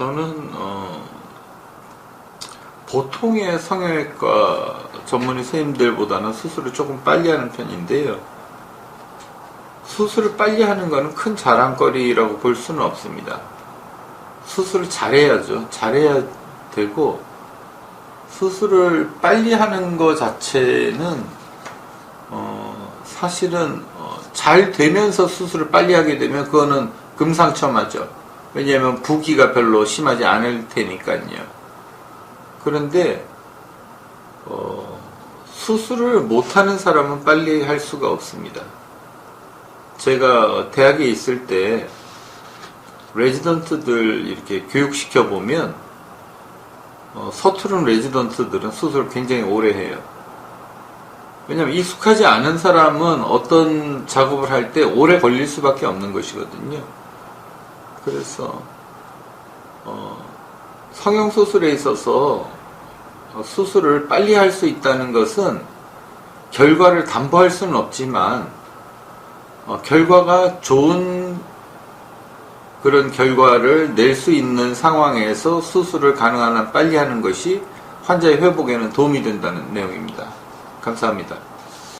저는 어, 보통의 성형외과 전문의 선생님들보다는 수술을 조금 빨리 하는 편인데요. 수술을 빨리 하는 것은 큰 자랑거리라고 볼 수는 없습니다. 수술을 잘해야죠. 잘해야 되고 수술을 빨리 하는 것 자체는 어, 사실은 어, 잘 되면서 수술을 빨리 하게 되면 그거는 금상첨화죠. 왜냐하면 부기가 별로 심하지 않을 테니까요. 그런데 어, 수술을 못하는 사람은 빨리 할 수가 없습니다. 제가 대학에 있을 때 레지던트들 이렇게 교육시켜 보면 어, 서투른 레지던트들은 수술을 굉장히 오래 해요. 왜냐하면 익숙하지 않은 사람은 어떤 작업을 할 때 오래 걸릴 수밖에 없는 것이거든요. 그래서 어, 성형 수술에 있어서 어, 수술을 빨리 할 수 있다는 것은 결과를 담보할 수는 없지만 어, 결과가 좋은 그런 결과를 낼 수 있는 상황에서 수술을 가능한 한 빨리 하는 것이 환자의 회복에는 도움이 된다는 내용입니다. 감사합니다.